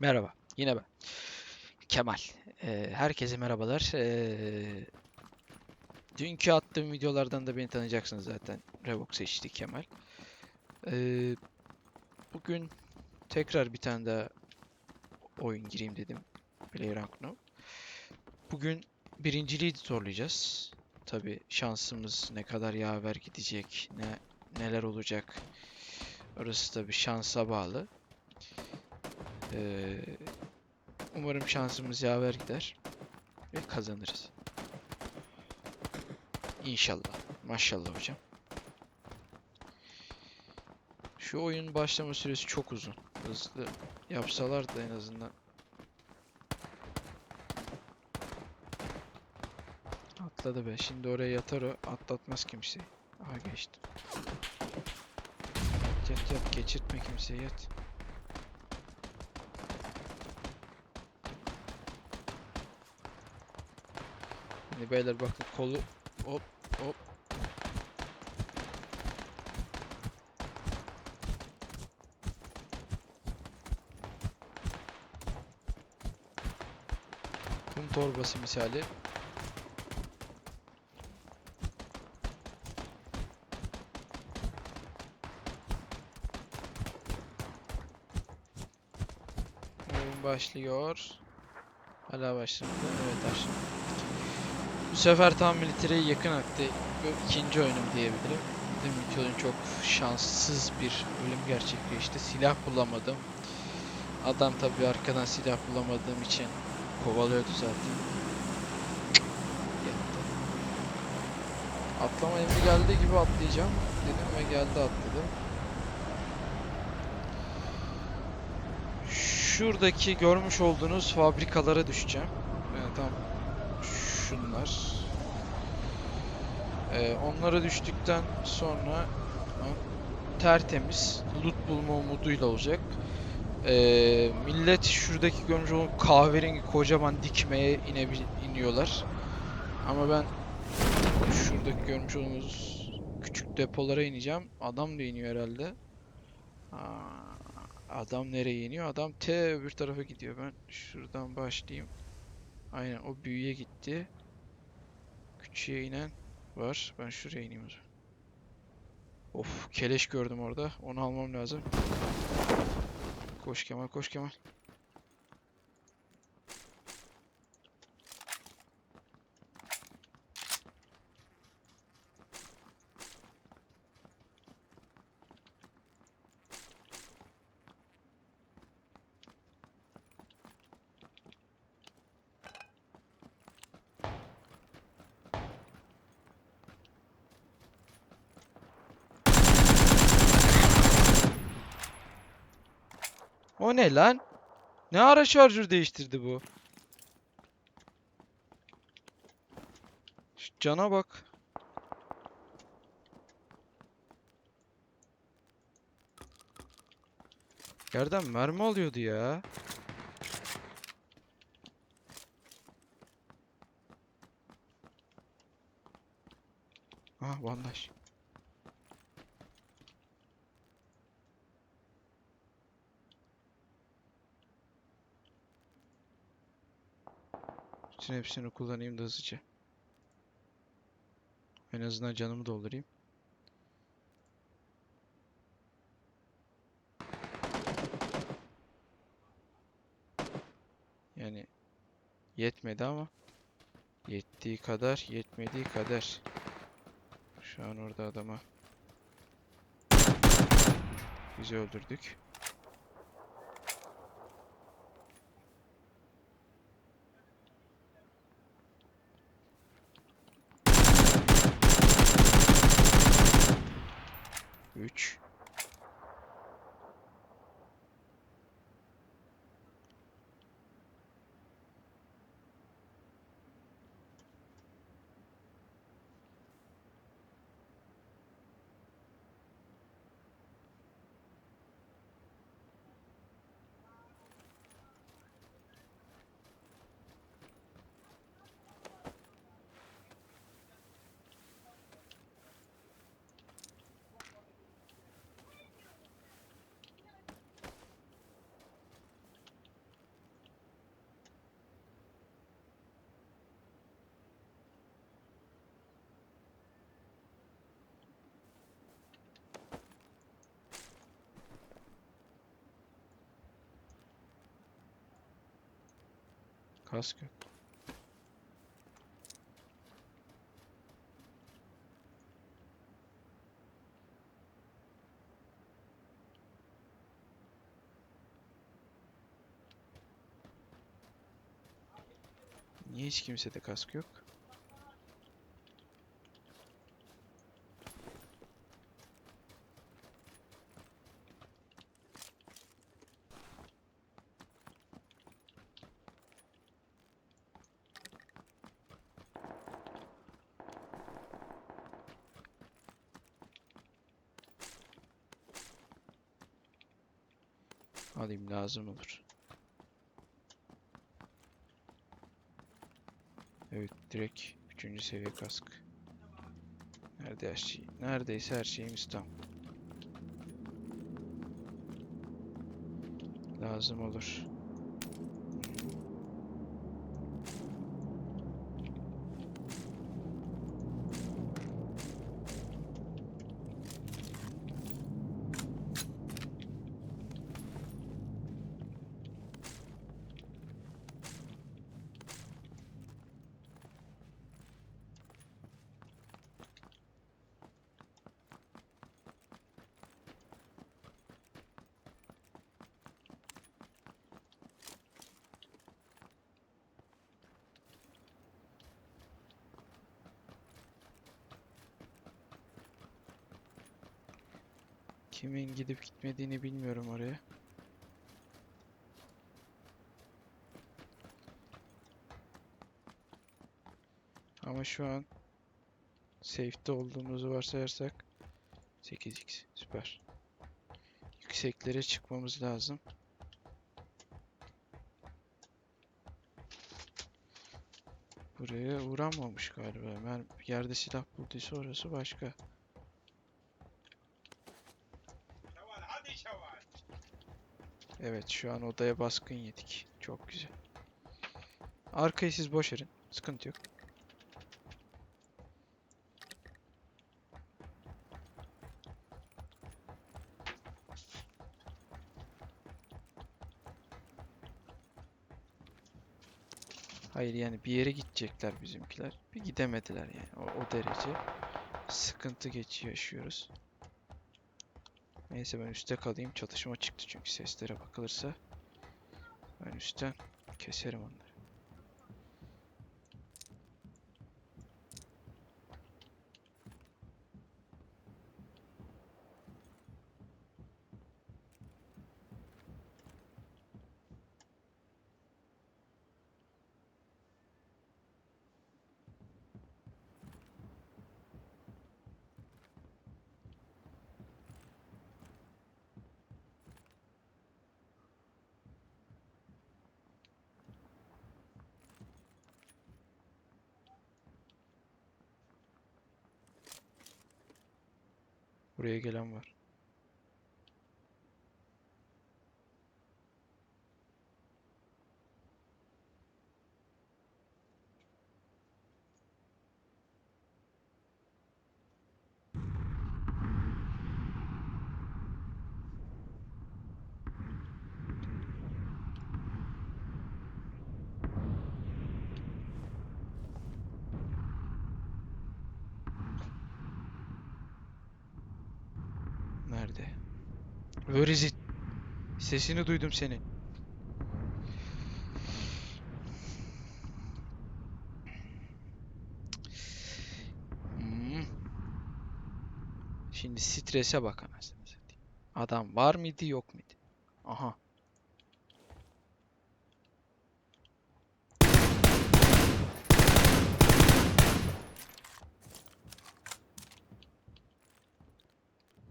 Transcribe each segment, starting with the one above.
Merhaba, yine ben. Kemal. Ee, herkese merhabalar. Ee, dünkü attığım videolardan da beni tanıyacaksınız zaten. Revox seçti Kemal. Ee, bugün tekrar bir tane daha oyun gireyim dedim. PlayerUnknown. Bugün birinciliği zorlayacağız. Tabi şansımız ne kadar yaver gidecek, ne neler olacak. Orası da bir şansa bağlı. Ee, umarım şansımız yaver gider ve kazanırız. İnşallah. Maşallah hocam. Şu oyun başlama süresi çok uzun. Hızlı yapsalar da en azından. Atladı be. Şimdi oraya yatar o. Atlatmaz kimseyi. Aha geçti. Yat yat geçirtme kimseyi yat. Şimdi beyler bakın kolu hop hop. Kum torbası misali. Başlıyor. Hala başlamadı. Evet başladı. Sefer tam militereye yakın aktı. İkinci oyunum diyebilirim. Deminki oyun çok şanssız bir ölüm gerçekleşti. Silah bulamadım. Adam tabii arkadan silah bulamadığım için kovalıyordu zaten. Yattı. Atlama emri geldiği gibi atlayacağım dedim ve geldi atladım. Şuradaki görmüş olduğunuz fabrikalara düşeceğim. Yani tam Ee, onlara düştükten sonra tertemiz loot bulma umuduyla olacak. Ee, millet şuradaki görmüş olduğunuz kahverengi kocaman dikmeye inebil iniyorlar. Ama ben şuradaki görmüş olduğunuz küçük depolara ineceğim. Adam da iniyor herhalde. Aa, adam nereye iniyor? Adam T öbür tarafa gidiyor. Ben şuradan başlayayım. Aynen o büyüye gitti. Küçüğe inen var. Ben şuraya ineyim. Of keleş gördüm orada. Onu almam lazım. Koş Kemal koş Kemal. Ne lan? Ne ara şarjör değiştirdi bu? Şu cana bak. Yerden mermi alıyordu ya. Ah bandaj. Bütün hepsini kullanayım da hızlıca. En azından canımı doldurayım. Yani yetmedi ama yettiği kadar, yetmediği kadar. Şu an orada adama bizi öldürdük. Kask yok. Niye hiç kimsede kask yok? Alayım lazım olur. Evet direkt 3. seviye kask. Nerede her şey? Neredeyse her şeyimiz tam. Lazım olur. Kimin gidip gitmediğini bilmiyorum oraya. Ama şu an safe'de olduğumuzu varsayarsak 8x süper. Yükseklere çıkmamız lazım. Buraya uğranmamış galiba. Mer yerde silah bulduysa orası başka. Evet şu an odaya baskın yedik. Çok güzel. Arkayı siz boş verin. Sıkıntı yok. Hayır yani bir yere gidecekler bizimkiler. Bir gidemediler yani. O, o derece sıkıntı geç yaşıyoruz. Neyse ben üstte kalayım. Çatışma çıktı çünkü seslere bakılırsa. Ben üstten keserim onları. Buraya gelen var. Nerede? Where is it? Sesini duydum senin. Hmm. Şimdi strese bak anasını. Adam var mıydı yok muydu? Aha.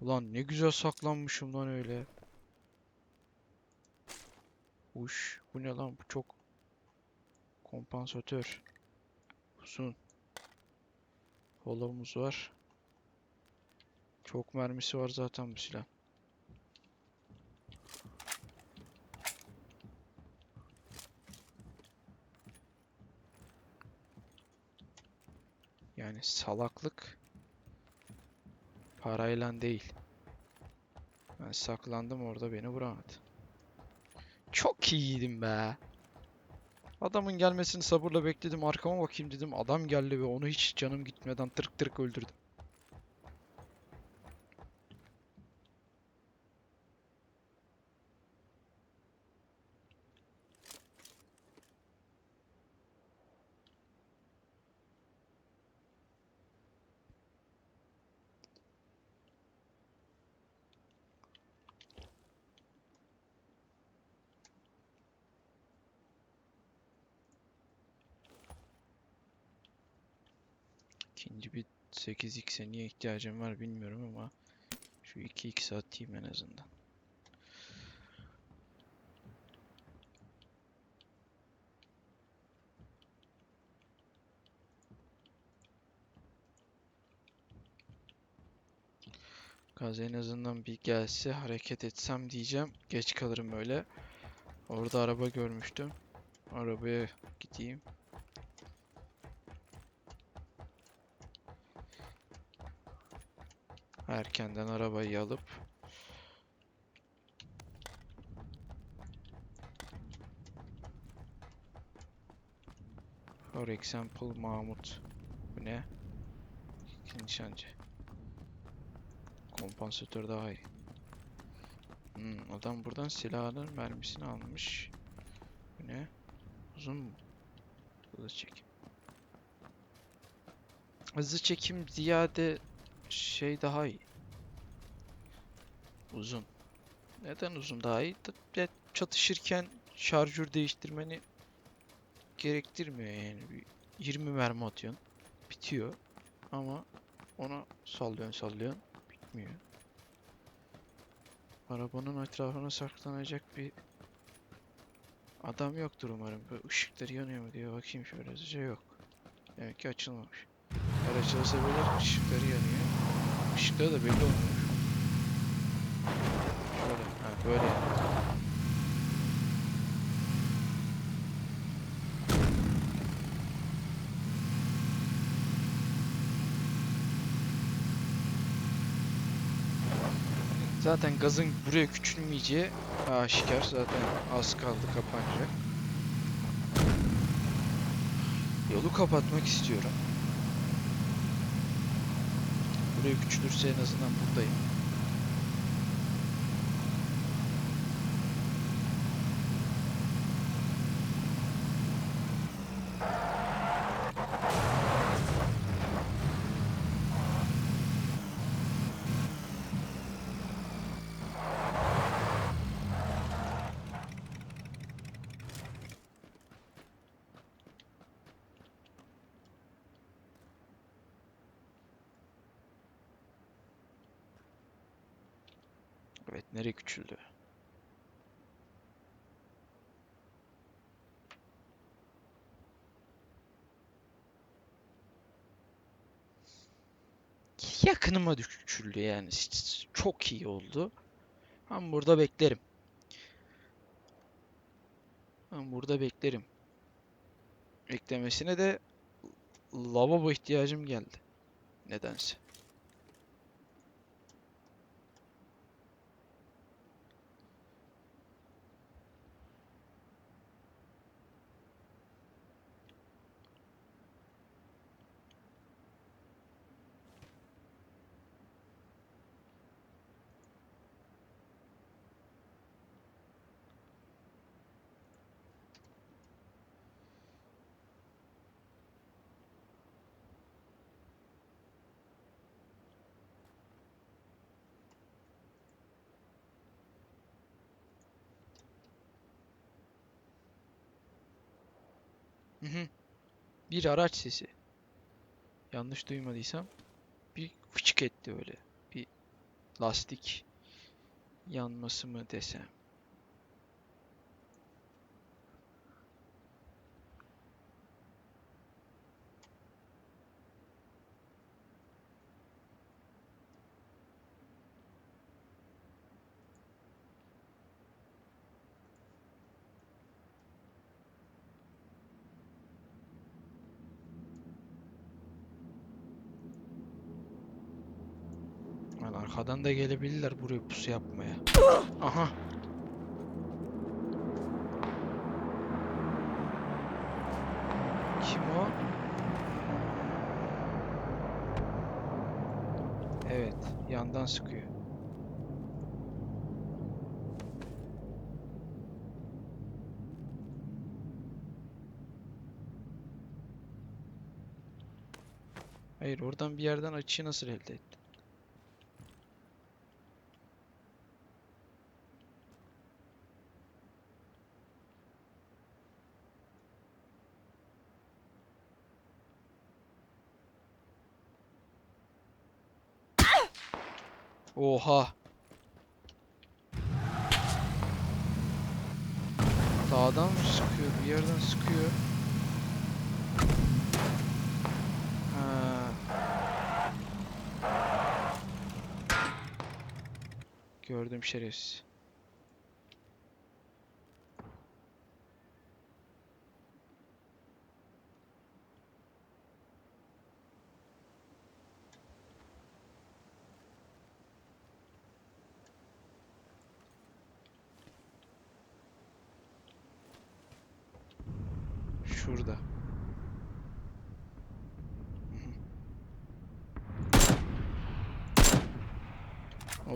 Ulan ne güzel saklanmışım lan öyle. Uş, bu ne lan? Bu çok kompansatör. Uzun. Holomuz var. Çok mermisi var zaten bu silah. Yani salaklık parayla değil. Ben saklandım orada beni vuramadı. Çok iyiydim be. Adamın gelmesini sabırla bekledim. Arkama bakayım dedim. Adam geldi ve onu hiç canım gitmeden tırk tırk öldürdüm. İkinci bir 8x'e niye ihtiyacım var bilmiyorum ama şu 2x atayım en azından. Gaz en azından bir gelse hareket etsem diyeceğim. Geç kalırım öyle. Orada araba görmüştüm. Arabaya gideyim. Erkenden arabayı alıp For example Mahmut Bu ne? Nişancı Kompansatör daha iyi Hmm, adam buradan silahının mermisini almış Bu ne? Uzun mu? Hızlı çekim Hızlı çekim ziyade şey daha iyi. Uzun. Neden uzun daha iyi? Çatışırken şarjör değiştirmeni gerektirmiyor yani. Bir 20 mermi atıyorsun. Bitiyor. Ama onu sallıyorsun sallıyorsun. Bitmiyor. Arabanın etrafına saklanacak bir adam yoktur umarım. Böyle ışıkları yanıyor mu diye bakayım şöyle hızlıca yok. Demek ki açılmamış. Açılsa böyle ışıkları yanıyor. Işıkları da belli olmuyor. Şöyle, ha böyle. Zaten gazın buraya küçülmeyeceği aşikar. Zaten az kaldı kapanacak. Yolu kapatmak istiyorum. Buraya küçülürse en azından buradayım. Evet, nereye küçüldü? Yakınıma küçüldü yani. Çok iyi oldu. Ben burada beklerim. Ben burada beklerim. Eklemesine de lavabo ihtiyacım geldi. Nedense. Bir araç sesi. Yanlış duymadıysam bir fıçık etti öyle. Bir lastik yanması mı desem. Arkadan da gelebilirler buraya pusu yapmaya. Aha. Kim o? Evet, yandan sıkıyor. Hayır, oradan bir yerden açıyı nasıl elde etti? Oha. Dağdan mı sıkıyor? Bir yerden sıkıyor. Ha. Gördüm şerefsiz.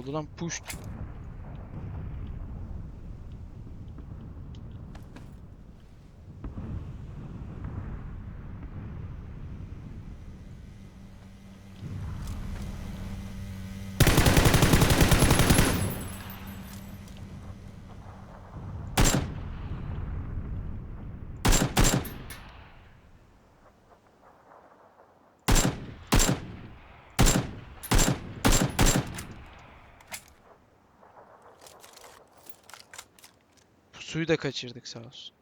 Oldu lan push. Suyu da kaçırdık sağ olsun.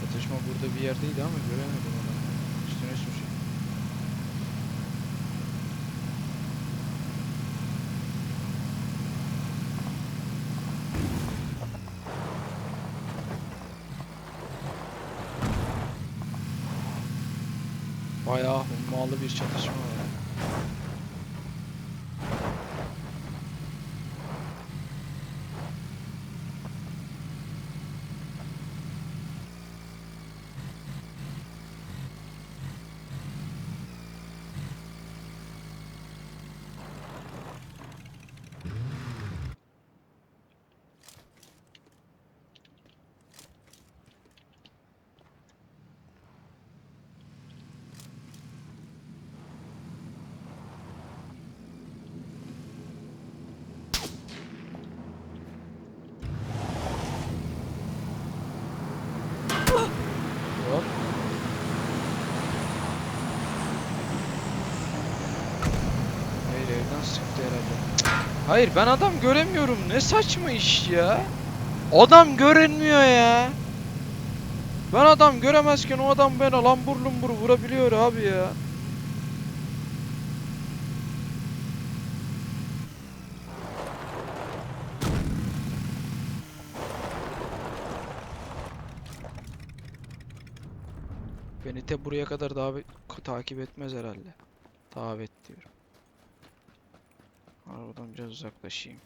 Çatışma burada bir yerdeydi ama göremedim adamı. Üstüne sürüyor. Bayağı hummalı bir çatışma var. Hop. Hayır evden sıktı herhalde. Cık. Hayır ben adam göremiyorum. Ne saçma iş ya. Adam görünmüyor ya. Ben adam göremezken o adam bana lambur lumbur vurabiliyor abi ya. Beni de buraya kadar davet takip etmez herhalde. Davet diyorum. Arabadan biraz uzaklaşayım.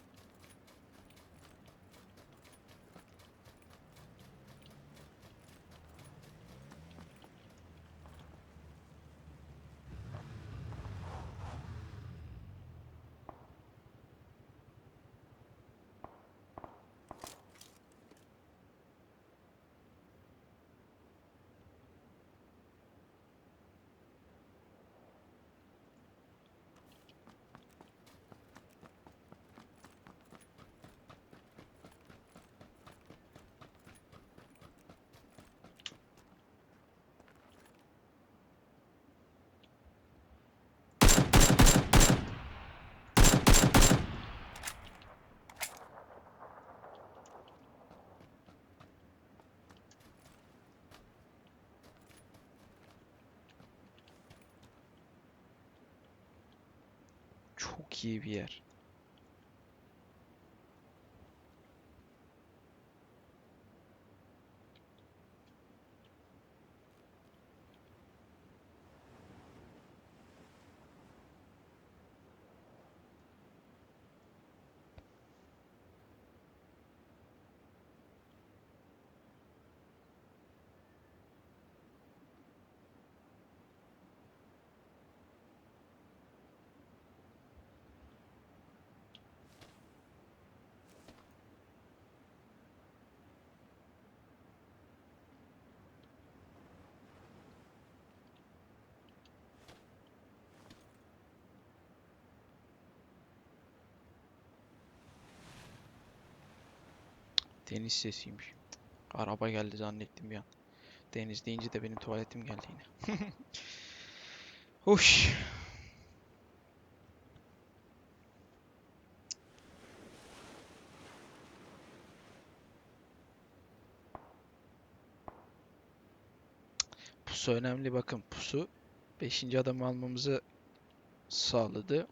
Çok iyi bir yer. Deniz sesiymiş. Araba geldi zannettim bir an. Deniz deyince de benim tuvaletim geldi yine. Hoş. Pusu önemli bakın pusu. Beşinci adamı almamızı sağladı.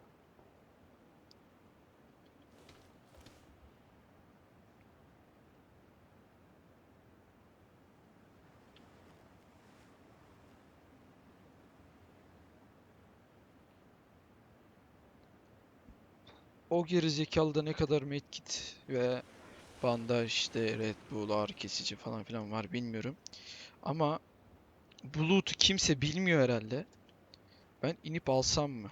O gerizekalıda ne kadar medkit ve bandaj işte Red Bull ağrı kesici falan filan var bilmiyorum. Ama bu loot'u kimse bilmiyor herhalde. Ben inip alsam mı?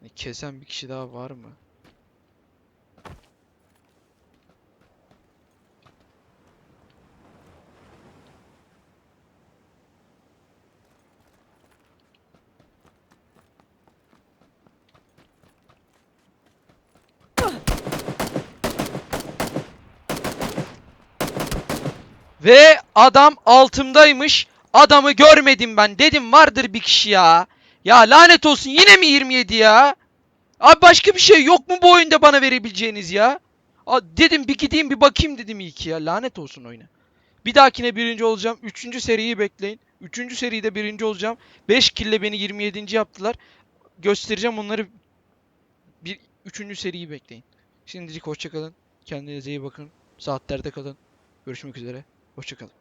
Hani kesen bir kişi daha var mı? Ve adam altımdaymış. Adamı görmedim ben. Dedim vardır bir kişi ya. Ya lanet olsun yine mi 27 ya? Abi başka bir şey yok mu bu oyunda bana verebileceğiniz ya? Dedim bir gideyim bir bakayım dedim iyi ki ya. Lanet olsun oyuna. Bir dahakine birinci olacağım. Üçüncü seriyi bekleyin. Üçüncü seride birinci olacağım. 5 kille beni 27. yaptılar. Göstereceğim onları. Bir, üçüncü seriyi bekleyin. Şimdilik hoşçakalın. Kendinize iyi bakın. Saatlerde kalın. Görüşmek üzere. Hoşçakalın.